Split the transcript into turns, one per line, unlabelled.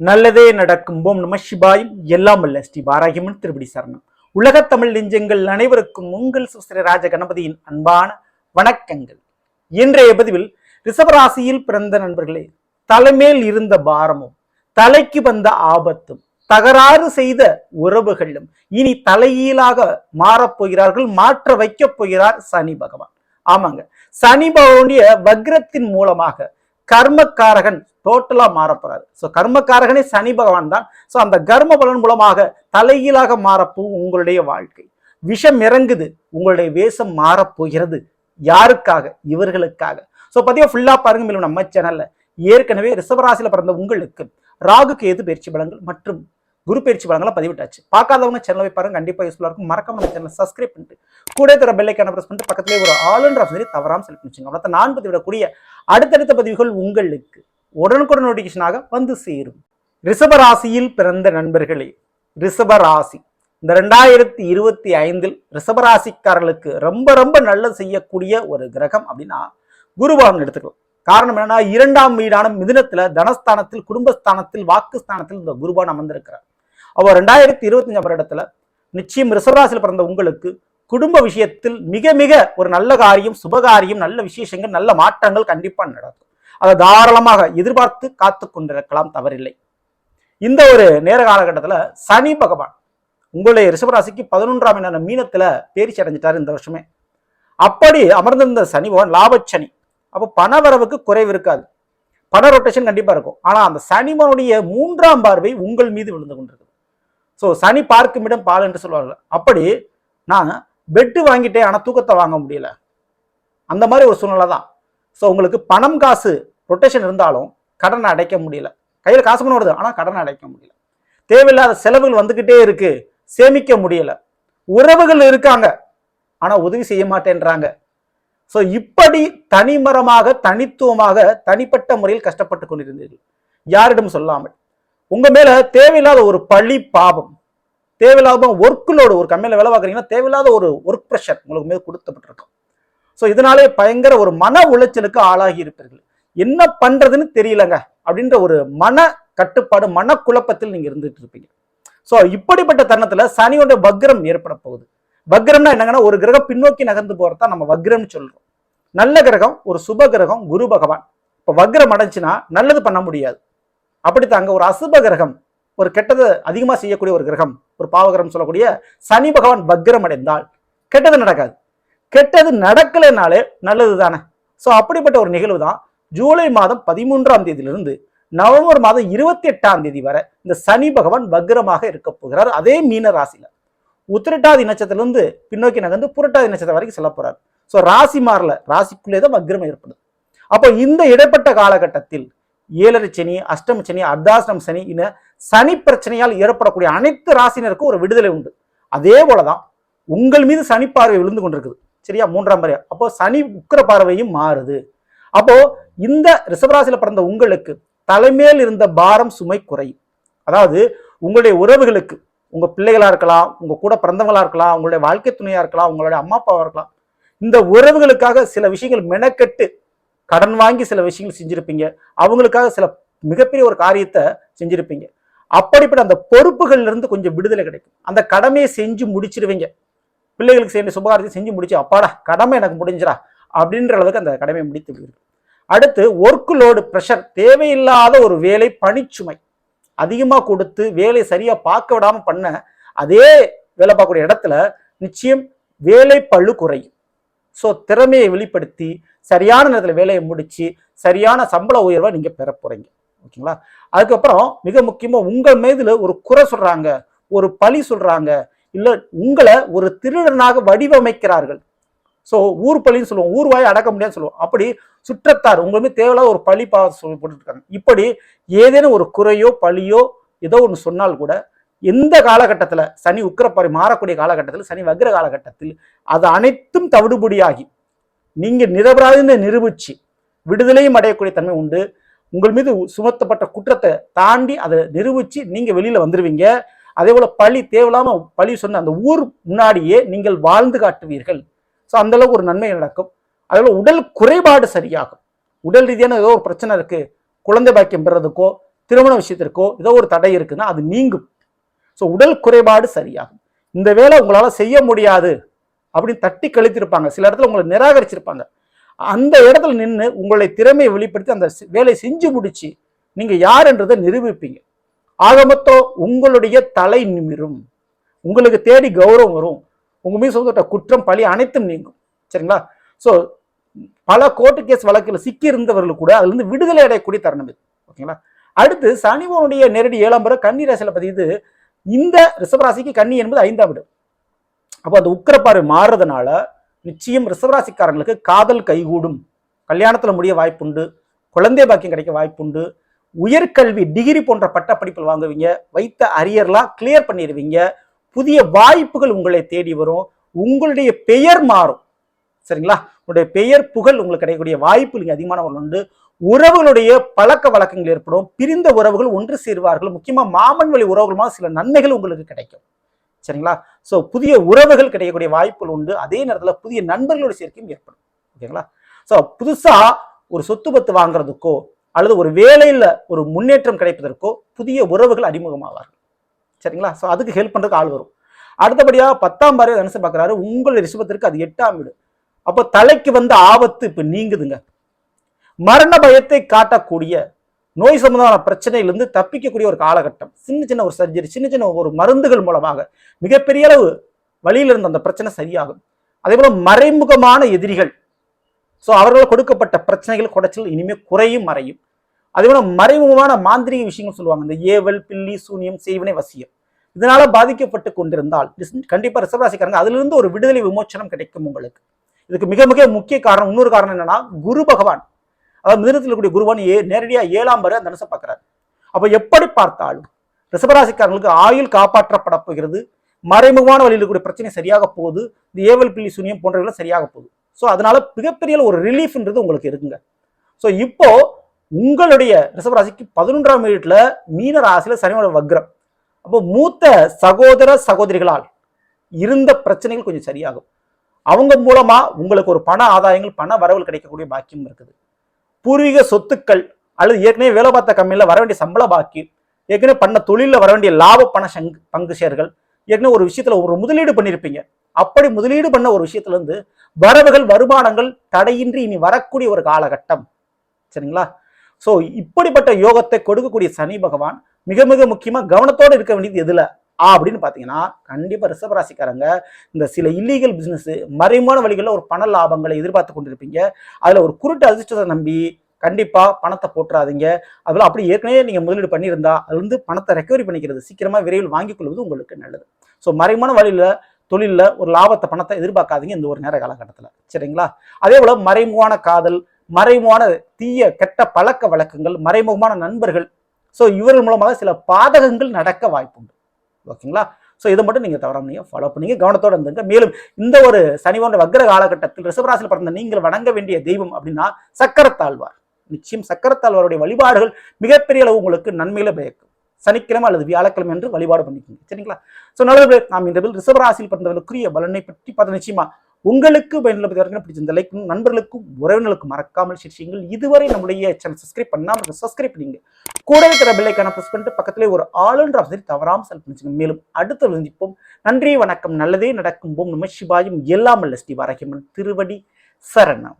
நல்லதே நடக்கும் ஓம் நம சிபாயும் எல்லாம் அல்ல ஸ்ரீ பாராகிமன் திருப்படி சரணம். உலகத் தமிழ் நெஞ்சங்கள் அனைவருக்கும் உங்கள் சுஸ்திர ராஜ கணபதியின் அன்பான வணக்கங்கள். இன்றைய பதிவில் ரிஷபராசியில் பிறந்த நண்பர்களே தலைமேல் இருந்த பாரமும் தலைக்கு வந்த ஆபத்தும் தகராறு செய்த உறவுகளும் இனி தலையீழாக மாறப்போகிறார்கள் மாற்ற வைக்கப் போகிறார் சனி பகவான். ஆமாங்க. சனி பகவானுடைய வக்ரத்தின் மூலமாக கர்மக்காரகன் டோட்டலா மாறப்போறாரு. ஸோ கர்மக்காரகனே சனி பகவான் தான் ஸோ அந்த கர்ம பலன் மூலமாக தலைகீழாக மாறப்போகும் உங்களுடைய வாழ்க்கை. விஷம் இறங்குது உங்களுடைய வேஷம் மாறப்போகிறது. யாருக்காக? இவர்களுக்காக. ஸோ பதிவை ஃபுல்லா பாருங்க மேலும் நம்ம சேனல்ல ஏற்கனவே ரிசவராசியில் பிறந்த உங்களுக்கு ராகு கேது பயிற்சி பலங்கள் மற்றும் குரு பயிற்சி பலன்களை பதிவிட்டாச்சு. பார்க்காதவங்க சேனலை போய் பாருங்க. கண்டிப்பாக யூஸ்ஃபுல்லாக இருக்கும். மறக்காம நம்ம சேனல் சப்ஸ்கிரைப் பண்ணிட்டு கூட தர பெல்லைக்கான ப்ரெஸ் பண்ணிட்டு பக்கத்துலேயே ஒரு ஆளுன்ற ஆப்ஷன் தவறாம செலக்ட் பண்ணிச்சுங்க மற்ற நான் பதிவிடக்கூடிய அடுத்தடுத்த பதிவுகள் உங்களுக்கு உடனுக்குடன் நோட்டிஃபிகேஷனாக வந்து சேரும். ரிஷபராசியில் பிறந்த நண்பர்களே ரிஷபராசி இந்த ரெண்டாயிரத்தி இருபத்தி ஐந்தில் ரிஷபராசிக்காரர்களுக்கு ரொம்ப ரொம்ப நல்லது செய்யக்கூடிய ஒரு கிரகம் அப்படின்னா குருபவன் எடுத்துக்கலாம். காரணம் என்னன்னா இரண்டாம் வீடான மிதுனத்துல தனஸ்தானத்தில் குடும்பஸ்தானத்தில் வாக்குஸ்தானத்தில் இந்த குருபான் அமர்ந்திருக்கிறார். அவர் ரெண்டாயிரத்தி இருபத்தஞ்சாம் வருடத்துல நிச்சயம் ரிஷபராசியில் பிறந்த உங்களுக்கு குடும்ப விஷயத்தில் மிக மிக ஒரு நல்ல காரியம் சுபகாரியம் நல்ல விசேஷங்கள் நல்ல மாற்றங்கள் கண்டிப்பா நடக்கும். அதை தாராளமாக எதிர்பார்த்து காத்து கொண்டிருக்கலாம் தவறில்லை. இந்த ஒரு நேர காலகட்டத்துல சனி பகவான் உங்களுடைய ரிஷபராசிக்கு பதினொன்றாம் என்ன மீனத்துல பேரிச்சி அடைஞ்சிட்டார் இந்த வருஷமே. அப்படி அமர்ந்திருந்த சனி பகவான் லாபச்சனி. அப்போ பணவரவுக்கு குறைவு இருக்காது. பண ரொட்டேஷன் கண்டிப்பா இருக்கும். ஆனால் அந்த சனிமனுடைய மூன்றாம் பார்வை உங்கள் மீது விழுந்து கொண்டிருக்கு ஸோ சனி பார்க்கும் இடம் பால் என்று சொல்வார்கள். அப்படி நான் பெட்டு வாங்கிட்டேன் ஆனால் தூக்கத்தை வாங்க முடியல. அந்த மாதிரி ஒரு சூழ்நிலை தான். ஸோ உங்களுக்கு பணம் காசு ரொட்டேஷன் இருந்தாலும் கடனை அடைக்க முடியல. கையில் காசு பண்ண வருது ஆனால் கடனை அடைக்க முடியல. தேவையில்லாத செலவுகள் வந்துக்கிட்டே இருக்குது சேமிக்க முடியல. உறவுகள் இருக்காங்க ஆனால் உதவி செய்ய மாட்டேன்றாங்க. ஸோ இப்படி தனிமரமாக தனித்துவமாக தனிப்பட்ட முறையில் கஷ்டப்பட்டு கொண்டிருந்தீர்கள். யாரிடம் சொல்லாமல். உங்க மேல தேவையில்லாத ஒரு பழி பாபம் தேவையில்லாத ஒர்க்குலோடு ஒரு கம்மியில் வேலை பார்க்குறீங்கன்னா தேவையில்லாத ஒரு ஒர்க் ப்ரெஷர் உங்களுக்கு மேல் கொடுத்தப்பட்டிருக்கும் ஸோ இதனாலே பயங்கர ஒரு மன உளைச்சலுக்கு ஆளாகி இருப்பீர்கள். என்ன பண்றதுன்னு தெரியலங்க அப்படின்ற ஒரு மன கட்டுப்பாடு மனக்குழப்பத்தில் நீங்க இருந்துட்டு இருப்பீங்க. ஸோ இப்படிப்பட்ட தருணத்துல சனியோட வக்ரம் ஏற்பட போகுது. வக்ரம்னா என்னங்கன்னா ஒரு கிரகம் பின்னோக்கி நகர்ந்து போறதா நம்ம வக்ரம்னு சொல்றோம். நல்ல கிரகம் ஒரு சுப கிரகம் குரு பகவான். இப்போ வக்ரம் அடைஞ்சுன்னா நல்லது பண்ண முடியாது. அப்படித்தான் அங்கே ஒரு அசுப கிரகம் ஒரு கெட்டது அதிகமா செய்யக்கூடிய ஒரு கிரகம் ஒரு பாவகிரகம் சொல்லக்கூடிய சனி பகவான் பக்ரம் அடைந்தால் கெட்டது நடக்காது. கெட்டது நடக்கலைனாலே நல்லது தானே. ஸோ அப்படிப்பட்ட ஒரு நிகழ்வு தான் ஜூலை மாதம் பதிமூன்றாம் தேதியிலிருந்து நவம்பர் மாதம் இருபத்தி எட்டாம் தேதி வரை இந்த சனி பகவான் பக்ரமாக இருக்க போகிறார். அதே மீன ராசியில. உத்திரட்டாதி நட்சத்திரத்திலிருந்து பின்னோக்கி நகர்ந்து புரட்டாதி நட்சத்திரம் வரைக்கும் செல்ல போறார். ஸோ ராசி மாறல ராசிக்குள்ளே தான் வக்ரம் ஏற்படுது. அப்போ இந்த இடைப்பட்ட காலகட்டத்தில் ஏழரை சனி அஷ்டம சனி அர்த்தாஷ்டம சனி என சனி பிரச்சனையால் ஏற்படக்கூடிய அனைத்து ராசினருக்கும் ஒரு விடுதலை உண்டு. அதே போலதான் உங்கள் மீது சனி பார்வை விழுந்து கொண்டிருக்குது. சரியா? மூன்றாம் முறை அப்போ சனி உக்கிர பார்வையும் மாறுது. அப்போ இந்த ரிஷபராசியில் பிறந்த உங்களுக்கு தலைமையில் இருந்த பாரம் சுமை குறையும். அதாவது உங்களுடைய உறவுகளுக்கு உங்க பிள்ளைகளா இருக்கலாம் உங்க கூட பிறந்தவங்களா இருக்கலாம் உங்களுடைய வாழ்க்கை துணையா இருக்கலாம் உங்களுடைய அம்மா அப்பாவா இருக்கலாம் இந்த உறவுகளுக்காக சில விஷயங்கள் மெனக்கெட்டு கடன் வாங்கி சில விஷயங்கள் செஞ்சுருப்பீங்க. அவங்களுக்காக சில மிகப்பெரிய ஒரு காரியத்தை செஞ்சுருப்பீங்க. அப்படிப்பட்ட அந்த பொறுப்புகள்லேருந்து கொஞ்சம் விடுதலை கிடைக்கும். அந்த கடமையை செஞ்சு முடிச்சிருவீங்க. பிள்ளைகளுக்கு செய்ய சுபகாரத்தை செஞ்சு முடிச்சு அப்பாடா கடமை எனக்கு முடிஞ்சிடா அப்படின்ற அளவுக்கு அந்த கடமையை முடித்து விடுவீர்கள். அடுத்து ஒர்க் லோடு ப்ரெஷர் தேவையில்லாத ஒரு வேலை பணிச்சுமை. அதிகமாக கொடுத்து வேலை சரியாக பார்க்க விடாமல் பண்ண அதே வேலை பார்க்கக்கூடிய இடத்துல நிச்சயம் வேலை பழு குறையும். ஸோ திறமையை வெளிப்படுத்தி சரியான நேரத்தில் வேலையை முடித்து சரியான சம்பள உயர்வை நீங்கள் பெற போகிறீங்க ஓகேங்களா? அதுக்கப்புறம் மிக முக்கியமாக உங்கள் மீதில் ஒரு குறை சொல்கிறாங்க ஒரு பழி சொல்கிறாங்க இல்லை உங்களை ஒரு திருடனாக வடிவமைக்கிறார்கள். ஸோ ஊர் பழின்னு சொல்லுவோம் ஊர்வாயை அடக்க முடியாதுன்னு சொல்லுவோம். அப்படி சுற்றத்தார் உங்களுமே தேவையில்லாத ஒரு பழி பா சொல்லி போட்டுருக்காங்க இப்படி ஏதேனும் ஒரு குறையோ பழியோ ஏதோ ஒன்று சொன்னால் கூட எந்த காலகட்டத்தில் சனி உக்கிரப்பாறை மாறக்கூடிய காலகட்டத்தில் சனி வக்ர காலகட்டத்தில் அது அனைத்தும் தவிடுபடியாகி நீங்கள் நிரபராதின்னு நிரூபிச்சு விடுதலையும் அடையக்கூடிய தன்மை உண்டு. உங்கள் மீது சுமத்தப்பட்ட குற்றத்தை தாண்டி அதை நிரூபிச்சு நீங்கள் வெளியில் வந்துடுவீங்க அதே போல் பழி தேவையில்லாமல் பழி சொன்ன அந்த ஊர் முன்னாடியே நீங்கள் வாழ்ந்து காட்டுவீர்கள். ஸோ அந்த அளவுக்கு ஒரு நன்மை நடக்கும். அதே உடல் குறைபாடு சரியாகும். உடல் ரீதியான ஏதோ ஒரு பிரச்சனை இருக்குது குழந்தை பாக்கியம் பெறதுக்கோ திருமண விஷயத்திற்கோ ஏதோ ஒரு தடை இருக்குன்னா அது நீங்கும். ஸோ உடல் குறைபாடு சரியாகும். இந்த வேலை உங்களால் செய்ய முடியாது. அப்படின்னு தட்டி கழித்திருப்பாங்க. சில இடத்துல உங்களை நிராகரிச்சிருப்பாங்க. அந்த இடத்துல நின்று உங்களுடைய திறமையை வெளிப்படுத்தி அந்த வேலை வேலையை செஞ்சு முடிச்சு நீங்க யாருன்றதை நிரூபிப்பீங்க. ஆக மொத்தம் உங்களுடைய தலை நிமிரும். உங்களுக்கு தேடி கௌரவம் வரும். உங்க மீது சொந்த குற்றம் பழி அனைத்தும் நீங்கும். சரிங்களா? ஸோ பல கோர்ட்டு கேஸ் வழக்கில் சிக்கி இருந்தவர்கள் கூட அதுலேருந்து விடுதலை அடையக்கூடிய தருணம் இது. ஓகேங்களா? அடுத்து சனிவனுடைய நேரடி ஏழாம் பிற கன்னி ராசியில் பதிவு இந்த ரிஷபராசிக்கு கன்னி என்பது ஐந்தாம் இடம். அப்போ அந்த உக்கரப்பார்வை மாறுறதுனால நிச்சயம் ரிசவராசிக்காரங்களுக்கு காதல் கைகூடும். கல்யாணத்தில் முடிய வாய்ப்புண்டு. குழந்தை பாக்கியம் கிடைக்க வாய்ப்புண்டு. உயர்கல்வி டிகிரி போன்ற பட்டப்படிப்பில் வாங்குவீங்க வைத்த அரியர்லாம் கிளியர் பண்ணிடுவீங்க. புதிய வாய்ப்புகள் உங்களை தேடி வரும். உங்களுடைய பெயர் மாறும். சரிங்களா? உங்களுடைய பெயர் புகழ் உங்களுக்கு கிடைக்கக்கூடிய வாய்ப்பு நீங்கள் அதிகமான உண்டு. உறவுகளுடைய பழக்க வழக்கங்கள் ஏற்படும். பிரிந்த உறவுகள் ஒன்று சேர்வார்கள். முக்கியமாக மாமன் வழி உறவுகளுமா சில நன்மைகள் உங்களுக்கு கிடைக்கும். சரிங்களா? ஸோ புதிய உறவுகள் கிடைக்கக்கூடிய வாய்ப்புகள் உண்டு. அதே நேரத்தில் புதிய நண்பர்களோட சேர்க்கையும் ஏற்படும். ஓகேங்களா? ஸோ புதுசாக ஒரு சொத்து பத்து வாங்குறதுக்கோ அல்லது ஒரு வேலையில் ஒரு முன்னேற்றம் கிடைப்பதற்கோ புதிய உறவுகள் அறிமுகமாவார்கள். சரிங்களா? ஸோ அதுக்கு ஹெல்ப் பண்ணுறதுக்கு ஆள் வரும். அடுத்தபடியாக பத்தாம் பாரு நினைச்சு பார்க்குறாரு உங்கள் ரிஷபத்திற்கு அது எட்டாம் வீடு. அப்போ தலைக்கு வந்த ஆபத்து இப்போ நீங்குதுங்க. மரண பயத்தை காட்டக்கூடிய நோய் சம்பந்தமான பிரச்சனையிலிருந்து தப்பிக்கக்கூடிய ஒரு காலகட்டம். சின்ன சின்ன ஒரு சர்ஜரி சின்ன சின்ன ஒரு மருந்துகள் மூலமாக மிகப்பெரிய அளவு வழியில் இருந்த அந்த பிரச்சனை சரியாகும். அதே போல மறைமுகமான எதிரிகள். ஸோ அவர்களால் கொடுக்கப்பட்ட பிரச்சனைகள் குடைச்சல் இனிமே குறையும் மறையும். அதே போல மறைமுகமான மாந்திரிக விஷயங்கள் சொல்லுவாங்க. இந்த ஏவல் பில்லி சூனியம் செய்வனை வசியம். இதனால பாதிக்கப்பட்டு கொண்டிருந்தால் கண்டிப்பாக கண்டிப்பா ரிசர்வராசிக்காரங்க அதிலிருந்து ஒரு விடுதலை விமோச்சனம் கிடைக்கும் உங்களுக்கு. இதுக்கு மிக மிக முக்கிய காரணம் இன்னொரு காரணம் என்னன்னா குரு பகவான். அதாவது மிதனத்தில் இருக்கக்கூடிய குருவான் ஏ நேரடியாக ஏழாம் வரை தனுசை பார்க்குறாரு. அப்போ எப்படி பார்த்தாலும் ரிஷபராசிக்காரங்களுக்கு ஆயுள் காப்பாற்றப்பட போகிறது. மறைமுகமான வழியில் இருக்கக்கூடிய பிரச்சனை சரியாக போகுது. இந்த ஏவல் பிள்ளி சுனியம் போன்றவர்கள் சரியாக போகுது. ஸோ அதனால மிகப்பெரிய ஒரு ரிலீஃப்ன்றது உங்களுக்கு இருக்குங்க. ஸோ இப்போ உங்களுடைய ரிசபராசிக்கு பதினொன்றாம் வீட்டில் மீன ராசியில் சனியோட வக்ரம். அப்போ மூத்த சகோதர சகோதரிகளால் இருந்த பிரச்சனைகள் கொஞ்சம் சரியாகும். அவங்க மூலமா உங்களுக்கு ஒரு பண ஆதாயங்கள் பண வரவுகள் கிடைக்கக்கூடிய பாக்கியம் இருக்குது. பூர்வீக சொத்துக்கள் அல்லது ஏற்கனவே வேலை பார்த்த கம்பெனியில் வர வேண்டிய சம்பள பாக்கி ஏற்கனவே பண்ண தொழிலில் வர வேண்டிய லாப பண சங்கு பங்கு ஷேர்கள் ஏற்கனவே ஒரு விஷயத்துல ஒரு முதலீடு பண்ணியிருப்பீங்க அப்படி முதலீடு பண்ண ஒரு விஷயத்துல இருந்து வரவுகள் வருமானங்கள் தடையின்றி இனி வரக்கூடிய ஒரு காலகட்டம். சரிங்களா? ஸோ இப்படிப்பட்ட யோகத்தை கொடுக்கக்கூடிய சனி பகவான் மிக மிக முக்கியமாக கவனத்தோடு இருக்க வேண்டியது எதில்? அப்படின்னு பார்த்தீங்கன்னா கண்டிப்பாக ரிசர்வ் ராசிக்காரங்க இந்த சில இல்லீகல் பிசினஸ் மறைமான வழிகளில் ஒரு பண லாபங்களை எதிர்பார்த்து கொண்டிருப்பீங்க. அதில் ஒரு குருட்டு அதிர்ஷ்டத்தை நம்பி கண்டிப்பாக பணத்தை போட்டுறாதீங்க அதில் அப்படி ஏற்கனவே நீங்கள் முதலீடு பண்ணியிருந்தா அது வந்து பணத்தை ரெக்கவரி பண்ணிக்கிறது சீக்கிரமாக விரைவில் வாங்கிக் கொள்வது உங்களுக்கு நல்லது. ஸோ மறைமான வழியில் தொழிலில் ஒரு லாபத்தை பணத்தை எதிர்பார்க்காதீங்க இந்த ஒரு நேர காலகட்டத்தில். சரிங்களா? அதே போல் மறைமுகமான காதல் மறைமுகமான தீய கெட்ட பழக்க வழக்கங்கள் மறைமுகமான நண்பர்கள். ஸோ இவர்கள் மூலமாக சில பாதகங்கள் நடக்க வாய்ப்புண்டு. ஓகேங்களா? ஸோ இதை மட்டும் நீங்கள் தவறாம நீங்கள் ஃபாலோ பண்ணீங்க கவனத்தோட இருந்துங்க. மேலும் இந்த ஒரு சனி போன்ற வக்ர காலகட்டத்தில் ரிசவராசியில் பிறந்த நீங்கள் வணங்க வேண்டிய தெய்வம் அப்படின்னா சக்கரத்தாழ்வார். நிச்சயம் சக்கரத்தாழ்வாருடைய வழிபாடுகள் மிகப்பெரிய அளவு உங்களுக்கு நன்மையில பயக்கும். சனிக்கிழமை அல்லது வியாழக்கிழமை என்று வழிபாடு பண்ணிக்கோங்க. சரிங்களா? ஸோ நல்லது நாம் இந்த ரிசவராசியில் பிறந்தவர்களுக்குரிய பலனை பற்றி பார்த்து நிச்சயமா உங்களுக்கு பயனுள்ள பற்றி பிடிச்சிருந்த லைக்கும் நண்பர்களுக்கும் உறவினர்களுக்கும் மறக்காமல் ஷேர் செய்யுங்கள். இதுவரை நம்முடைய சேனல் சப்ஸ்கிரைப் பண்ணாமல் சப்ஸ்கிரைப் பண்ணிங்க கூடவே தர பில்லைக்கான ப்ரெஸ் பண்ணிட்டு பக்கத்திலே ஒரு ஆளுன்ற அவசரி தவறாமல் செல் பண்ணிச்சுங்க. மேலும் அடுத்த சந்திப்போம். நன்றி வணக்கம் நல்லதே நடக்கும். போம் நம்ம சிவாயும். எல்லாம் அல்ல ஸ்ரீ வாரகிமன் திருவடி சரணம்.